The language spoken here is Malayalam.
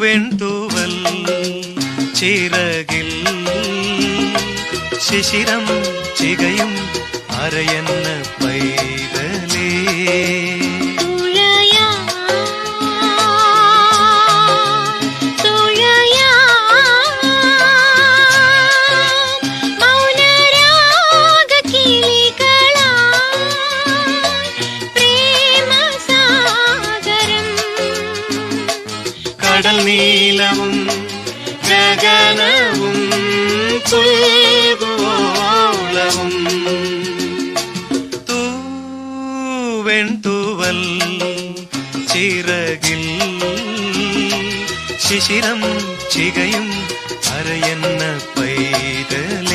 വെൺതൂവൽ ചിറകിൽ ശിശിരം ചികയും അരയെന്ന പൈതലേ കടൽ നീലവും ഗഗനവും പുൽകുവോളവും തൂവെൺതൂവൽ ചിറകിൽ ശിശിരം ചികയും അരയെന്ന പൈതലേ